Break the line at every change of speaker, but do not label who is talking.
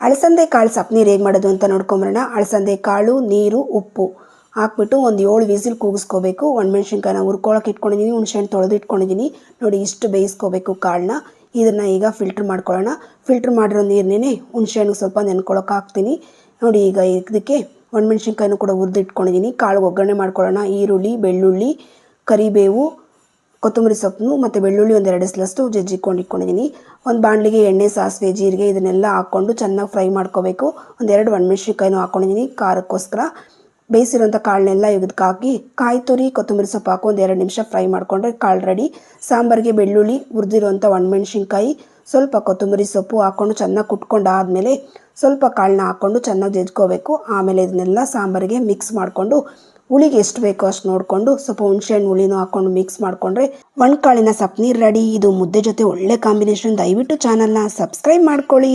ಅಳಸಂದೆ ಕಾಳು ಸಪ್ನೀರು ಹೇಗೆ ಮಾಡೋದು ಅಂತ ನೋಡ್ಕೊಂಬರೋಣ. ಅಳಸಂದೆ ಕಾಳು, ನೀರು, ಉಪ್ಪು ಹಾಕ್ಬಿಟ್ಟು ಒಂದು ಏಳು ವಿಸಿಲ್ ಕೂಗಿಸ್ಕೋಬೇಕು. ಒಣಮೆಣ್ಸಿನ್ಕಾಯಿನ ಹುರ್ಕೊಳಕ್ಕೆ ಇಟ್ಕೊಂಡಿದ್ದೀನಿ ಹುಣಸೆಹಣ್ಣು ತೊಳೆದು ಇಟ್ಕೊಂಡಿದ್ದೀನಿ ನೋಡಿ ಇಷ್ಟು ಬೇಯಿಸ್ಕೋಬೇಕು ಕಾಳನ್ನ. ಇದನ್ನು ಈಗ ಫಿಲ್ಟ್ರ್ ಮಾಡ್ಕೊಳ್ಳೋಣ. ಫಿಲ್ಟ್ರ್ ಮಾಡಿರೋ ನೀರನ್ನೇ ಹುಣಸೆಹಣ್ಣು ಸ್ವಲ್ಪ ನೆನ್ಕೊಳಕ್ಕೆ ಹಾಕ್ತೀನಿ. ನೋಡಿ ಈಗ ಇದಕ್ಕೆ ಒಣಮೆಣ್ಸಿನ್ಕಾಯಿನೂ ಕೂಡ ಹುರಿದಿಟ್ಕೊಂಡಿದ್ದೀನಿ ಕಾಳು ಒಗ್ಗರಣೆ ಮಾಡ್ಕೊಳ್ಳೋಣ. ಈರುಳ್ಳಿ, ಬೆಳ್ಳುಳ್ಳಿ, ಕರಿಬೇವು ಕೊತ್ತಂಬರಿ ಸೊಪ್ಪು ಮತ್ತು ಬೆಳ್ಳುಳ್ಳಿ ಒಂದು ಎರಡು ಸ್ಲಸ್ಟು ಜಜ್ಜಿಕೊಂಡು ಇಟ್ಕೊಂಡಿದ್ದೀನಿ. ಒಂದು ಬಾಣಲಿಗೆ ಎಣ್ಣೆ, ಸಾಸಿವೆ, ಜೀರಿಗೆ ಇದನ್ನೆಲ್ಲ ಹಾಕ್ಕೊಂಡು ಚೆನ್ನಾಗಿ ಫ್ರೈ ಮಾಡ್ಕೋಬೇಕು. ಒಂದೆರಡು ಒಣಮೆಣ್ಸಿನ್ಕಾಯಿನೂ ಹಾಕ್ಕೊಂಡಿದ್ದೀನಿ ಖಾರಕ್ಕೋಸ್ಕರ. ಬೇಯಿಸಿರೋಂಥ ಕಾಳನ್ನೆಲ್ಲ ಇದಕ್ಕೆ ಹಾಕಿ, ಕಾಯಿ ತುರಿ, ಕೊತ್ತಂಬರಿ ಸೊಪ್ಪು ಹಾಕಿ ಒಂದು ಎರಡು ನಿಮಿಷ ಫ್ರೈ ಮಾಡಿಕೊಂಡ್ರೆ ಕಾಳು ರೆಡಿ. ಸಾಂಬಾರಿಗೆ ಬೆಳ್ಳುಳ್ಳಿ ಹುರಿದಿರೋಂಥ ಒಣಮೆಣ್ಸಿನ್ಕಾಯಿ, ಸ್ವಲ್ಪ ಕೊತ್ತಂಬರಿ ಸೊಪ್ಪು ಹಾಕ್ಕೊಂಡು ಚೆನ್ನಾಗಿ ಕುಟ್ಕೊಂಡು ಆದಮೇಲೆ ಸ್ವಲ್ಪ ಕಾಳನ್ನ ಹಾಕ್ಕೊಂಡು ಚೆನ್ನಾಗಿ ಜಜ್ಕೋಬೇಕು ಆಮೇಲೆ ಇದನ್ನೆಲ್ಲ ಸಾಂಬಾರಿಗೆ ಮಿಕ್ಸ್ ಮಾಡಿಕೊಂಡು ಹುಳಿಗೆ ಎಷ್ಟು ಬೇಕೋ ಅಷ್ಟು ನೋಡಿಕೊಂಡು ಸ್ವಲ್ಪ ಹುಣಸೆಹಣ್ಣು ಹುಳಿನೂ ಹಾಕೊಂಡು ಮಿಕ್ಸ್ ಮಾಡಿಕೊಂಡ್ರೆ ಒಣಕಾಳಿನ ಸಪ್ನೀರ್ ರೆಡಿ ಇದು ಮುದ್ದೆ ಜೊತೆ ಒಳ್ಳೆ ಕಾಂಬಿನೇಷನ್ ದಯವಿಟ್ಟು ಚಾನಲ್ನ ಸಬ್ಸ್ಕ್ರೈಬ್ ಮಾಡ್ಕೊಳ್ಳಿ.